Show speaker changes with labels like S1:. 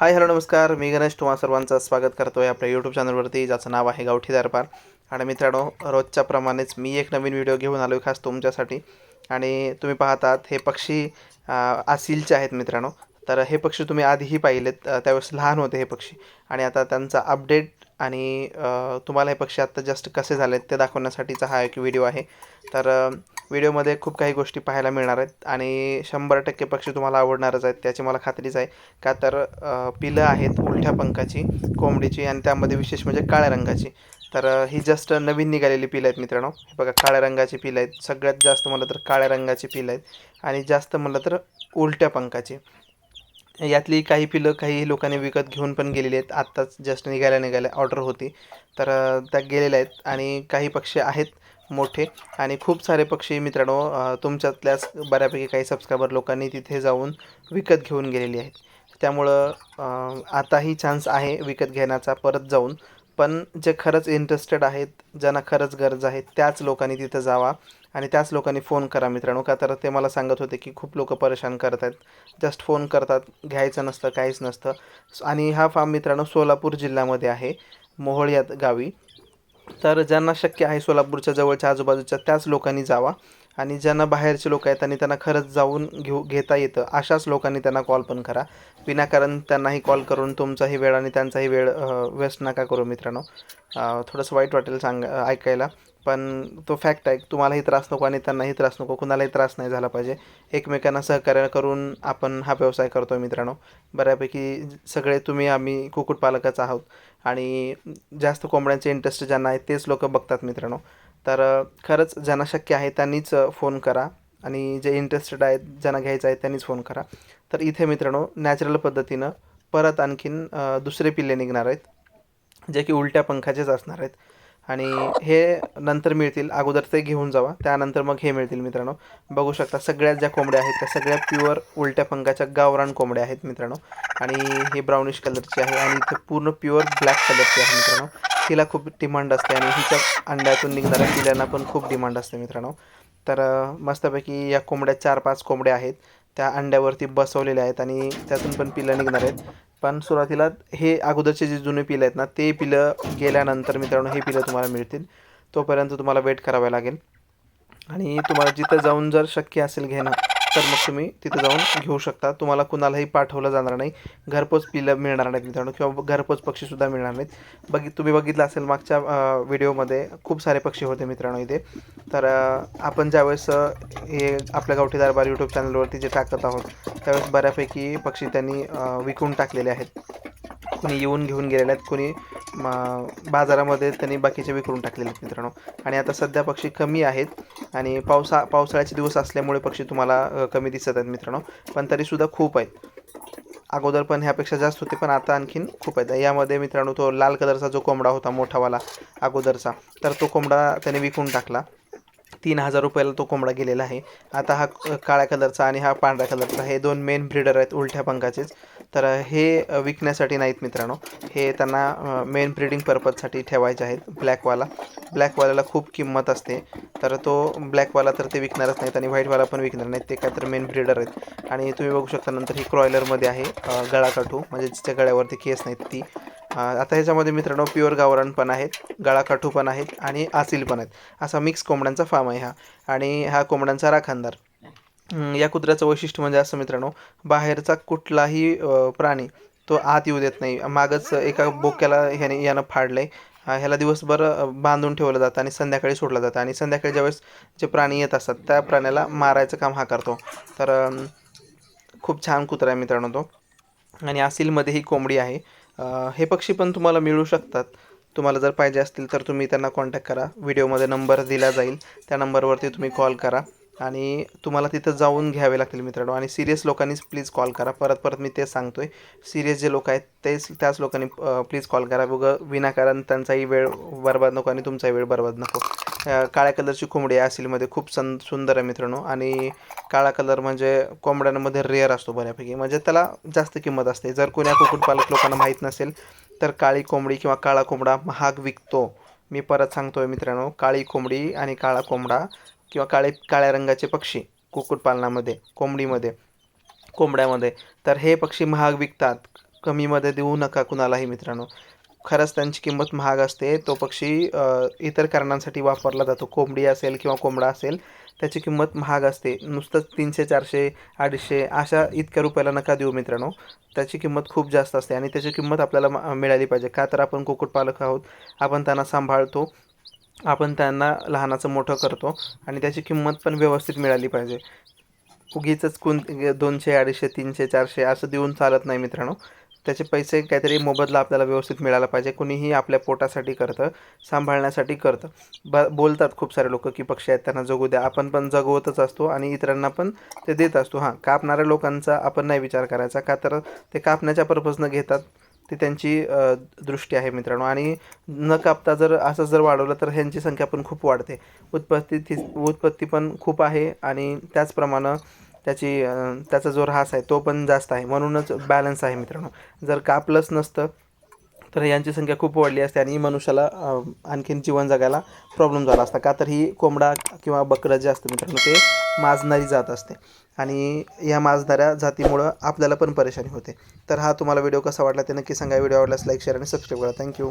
S1: Hi hello नमस्कार. मी गणेश तुम्हा सर्वांचं स्वागत करतो आहे आपल्या यूट्यूब चॅनलवरती ज्याचं नाव आहे गावठी दरबार. आणि मित्रांनो रोजच्या प्रमाणेच मी एक नवीन व्हिडिओ घेऊन आलो आहे खास तुमच्यासाठी. आणि तुम्ही पाहतात हे पक्षी आसिलचे आहेत मित्रांनो. तर हे पक्षी तुम्ही आधीही पाहिलेत त्यावेळेस लहान होते हे पक्षी. आणि आता त्यांचा अपडेट आणि तुम्हाला हे पक्षी आत्ता जस्ट कसे झालेत ते दाखवण्यासाठीचा हा एक व्हिडिओ आहे. तर व्हिडिओमध्ये खूप काही गोष्टी पाहायला मिळणार आहेत आणि शंभर टक्के पक्षी तुम्हाला आवडणारच आहेत त्याची मला खात्रीच आहे. का तर पिलं आहेत उलट्या पंखाची कोंबडीची आणि त्यामध्ये विशेष म्हणजे काळ्या रंगाची. तर ही जस्ट नवीन निघालेली पिलं आहेत मित्रांनो. हे बघा काळ्या रंगाची पिलं आहेत. सगळ्यात जास्त म्हणलं तर काळ्या रंगाची पिलं आहेत आणि जास्त म्हणलं तर उलट्या पंखाची. यातली काही पिलं काही लोकांनी विकत घेऊन पण गेलेली आहेत. आत्ताच जस्ट निघायला निघायला ऑर्डर होती. तर त्या गेलेल्या आहेत आणि काही पक्षी आहेत मोठे आणि खूप सारे पक्षी मित्रांनो तुमच्यातल्याच बऱ्यापैकी काही सबस्क्रायबर लोकांनी तिथे जाऊन विकत घेऊन गेलेली आहेत. त्यामुळं आताही चान्स आहे विकत घेण्याचा परत जाऊन. पण जे खरंच इंटरेस्टेड आहेत ज्यांना खरंच गरज आहे त्याच लोकांनी तिथं जावा. आणि त्याच लोकांनी फोन करा मित्रांनो. का तर ते मला सांगत होते की खूप लोक परेशान करत आहेत जस्ट फोन करतात. घ्यायचं नसतं काहीच नसतं. आणि हा फार्म मित्रांनो सोलापूर जिल्ह्यामध्ये आहे. मोहोळ या गावी. तर ज्यांना शक्य आहे सोलापूरच्या जवळच्या आजूबाजूच्या त्याच लोकांनी जावा. आणि ज्यांना बाहेरचे लोक आहेत आणि त्यांना खरंच जाऊन घेऊ घेता येतं. अशाच लोकांनी त्यांना कॉल पण करा. विनाकारण त्यांनाही कॉल करून तुमचाही वेळ आणि त्यांचाही वेळ वेस्ट नका करू मित्रांनो. थोडंसं वाईट वाटेल सांग ऐकायला. पण तो फॅक्ट आहे तुम्हालाही त्रास नको आणि त्यांनाही त्रास नको कुणालाही त्रास नाही झाला पाहिजे. एकमेकांना सहकार्य करून आपण हा व्यवसाय करतो मित्रांनो. बऱ्यापैकी सगळे तुम्ही आम्ही कुक्कुटपालकच आहोत आणि जास्त कोंबड्यांचे इंटरेस्ट ज्यांना आहे तेच लोक बघतात मित्रांनो. तर खरंच ज्यांना शक्य आहे त्यांनीच फोन करा आणि जे इंटरेस्टेड आहेत ज्यांना घ्यायचं आहे त्यांनीच फोन करा. तर इथे मित्रांनो नॅचरल पद्धतीनं परत आणखीन दुसरे पिल्ले निघणार आहेत जे की उलट्या पंखाचेच असणार आहेत. आणि हे नंतर मिळतील. अगोदर ते घेऊन जावा. त्यानंतर मग हे मिळतील मित्रांनो. बघू शकता सगळ्यात ज्या कोंबड्या आहेत त्या सगळ्या प्युअर उलट्या पंखाच्या गावरान कोंबड्या आहेत मित्रांनो. आणि हे ब्राउनिश कलरची आहे आणि इथे पूर्ण प्युअर ब्लॅक कलरची आहे मित्रांनो. तिला खूप डिमांड असते आणि हिच्या अंड्यातून निघणाऱ्या पिल्यांना पण खूप डिमांड असते मित्रांनो. तर मस्तपैकी या कोंबड्या चार पाच कोंबड्या आहेत. त्या अंड्यावरती बसवलेल्या आहेत आणि त्यातून पण पिलं निघणार आहेत. पण सुरुवातीला हे अगोदरचे जे जुने पिलं आहेत ना ते पिलं गेल्यानंतर मित्रांनो हे पिलं तुम्हाला मिळतील. तोपर्यंत तुम्हाला वेट करावं लागेल. आणि तुम्हाला जिथं जाऊन जर शक्य असेल घेणं तर मग तुम्ही तिथं जाऊन घेऊ शकता. तुम्हाला कुणालाही पाठवलं जाणार नाही. घरपोच पिलं मिळणार नाहीत मित्रांनो किंवा घरपोच पक्षीसुद्धा मिळणार नाहीत. बघि तुम्ही बघितलं असेल मागच्या व्हिडिओमध्ये खूप सारे पक्षी होते मित्रांनो इथे. तर आपण ज्यावेळेस हे आपल्या गावठी दरबार यूट्यूब चॅनलवरती जे टाकत आहोत त्यावेळेस बऱ्यापैकी पक्षी त्यांनी विकून टाकलेले आहेत. कोणी येऊन घेऊन गेलेले आहेत कुणी बाजारामध्ये त्यांनी बाकीचे विकून टाकलेले आहेत मित्रांनो. आणि आता सध्या पक्षी कमी आहेत आणि पावसा पावसाळ्याचे दिवस असल्यामुळे पक्षी तुम्हाला कमी दिसत आहेत मित्रांनो. पण तरीसुद्धा खूप आहेत. अगोदर पण ह्यापेक्षा जास्त होते पण आता आणखीन खूप आहेत. यामध्ये मित्रांनो तो लाल कलरचा जो कोंबडा होता मोठावाला अगोदरचा तर तो कोंबडा त्याने विकून टाकला. तीन हजार रुपयाला तो कोंबडा गेलेला आहे. आता हा काळ्या कलरचा आणि हा पांढऱ्या कलरचा हे दोन मेन ब्रीडर आहेत उलट्या पंखाचेच तर हे विकण्यासाठी नाहीत मित्रांनो. हे त्यांना मेन ब्रीडिंग पर्पजसाठी ठेवायचे आहेत ब्लॅकवाला. ब्लॅकवाल्याला खूप किंमत असते. तर तो ब्लॅकवाला तर ते विकणारच नाहीत आणि व्हाईटवाला पण विकणार नाहीत. ते काय तर मेन ब्रीडर आहेत. आणि तुम्ही बघू शकता नंतर ही क्रॉयलरमध्ये आहे गळाकाठू. म्हणजे जिच्या गळ्यावरती केस नाहीत ती. आता ह्याच्यामध्ये मित्रांनो प्युअर गावरान पण आहेत गळाकाठू पण आहेत आणि आसिल पण आहेत. असा मिक्स कोंबड्यांचा फार्म आहे हा. आणि हा कोंबड्यांचा राखणदार. या कुत्र्याचं वैशिष्ट्य म्हणजे असं मित्रांनो बाहेरचा कुठलाही प्राणी तो आत येऊ देत नाही. मागच एका बोक्याला ह्याने यानं फाडलंय. आहे ह्याला दिवसभर बांधून ठेवलं जातं आणि संध्याकाळी सोडलं जातं. आणि संध्याकाळी ज्यावेळेस जे प्राणी येत असतात त्या प्राण्याला मारायचं काम हा करतो. तर खूप छान कुत्रा आहे मित्रांनो तो. आणि आसिलमध्ये ही कोंबडी आहे. हे पक्षी पण तुम्हाला मिळू शकतात. तुम्हाला जर पाहिजे असतील तर तुम्ही त्यांना कॉन्टॅक्ट करा. व्हिडिओमध्ये नंबर दिला जाईल. त्या नंबरवरती तुम्ही कॉल करा. आणि तुम्हाला तिथं जाऊन घ्यावे लागतील मित्रांनो. आणि सिरियस लोकांनीच प्लीज कॉल करा. परत परत मी तेच आहे सिरियस जे लोक आहेत तेच त्याच लोकांनी प्लीज कॉल करा. बघ विनाकारण त्यांचाही वेळ बरबाद नको आणि तुमचाही वेळ बरबाद नको. काळ्या कलरची कोंबडी असेलमध्ये आसिलमध्ये खूप सं सुंदर आहे मित्रांनो. आणि काळा कलर म्हणजे कोंबड्यांमध्ये रेअर असतो बऱ्यापैकी. म्हणजे त्याला जास्त किंमत असते. जर कोण्या कुक्कुटपालक लोकांना माहीत नसेल तर काळी कोंबडी किंवा काळा कोंबडा महाग विकतो. मी परत सांगतोय मित्रांनो काळी कोंबडी आणि काळा कोंबडा किंवा काळे काळ्या रंगाचे पक्षी कुक्कुटपालनामध्ये कोंबडीमध्ये कोंबड्यामध्ये. तर हे पक्षी महाग विकतात. कमीमध्ये देऊ नका कुणालाही मित्रांनो. खरंच त्यांची किंमत महाग असते. तो पक्षी इतर कारणांसाठी वापरला जातो. कोंबडी असेल किंवा कोंबडा असेल त्याची किंमत महाग असते. नुसतंच तीनशे चारशे अडीचशे अशा इतक्या रुपयाला नका देऊ मित्रांनो. त्याची किंमत खूप जास्त असते आणि त्याची किंमत आपल्याला मिळाली पाहिजे. का तर आपण कुक्कुटपालक आहोत. आपण त्यांना सांभाळतो. आपण त्यांना लहानाचं मोठं करतो आणि त्याची किंमत पण व्यवस्थित मिळाली पाहिजे. उगीच कोण दोनशे अडीचशे तीनशे चारशे असं देऊन चालत नाही मित्रांनो. त्याचे पैसे काहीतरी मोबदला आपल्याला व्यवस्थित मिळाला पाहिजे. कुणीही आपल्या पोटासाठी करतं सांभाळण्यासाठी करतं. ब बोलतात खूप सारे लोक की पक्षी आहेत त्यांना जगू द्या. आपण पण जगवतच असतो आणि इतरांना पण ते देत असतो. हां कापणाऱ्या लोकांचा आपण नाही विचार करायचा का तर ते कापण्याच्या पर्पजनं घेतात ती त्यांची दृष्टी आहे मित्रांनो. आणि न कापता जर असं जर वाढवलं तर ह्यांची संख्या पण खूप वाढते. उत्पत्ती ती उत्पत्ती पण खूप आहे आणि त्याचप्रमाणे त्याची त्याचा जो ऱ्हास आहे तो पण जास्त आहे. म्हणूनच बॅलन्स आहे मित्रांनो. जर कापलंच नसतं तर यांची संख्या खूप वाढली असते आणि मनुष्याला आणखीन जीवन जगायला प्रॉब्लेम झाला असता. का तर ही कोंबडा किंवा बकरं जे असतं मित्रांनो ते माजणारी जात असते. आणि या माजणाऱ्या जातीमुळं आपल्याला पण परेशानी होते. तर हा तुम्हाला व्हिडिओ कसा वाटला ते नक्की सांगा. व्हिडिओ आवडल्यास लाईक शेअर आणि सबस्क्राईब करा. Thank you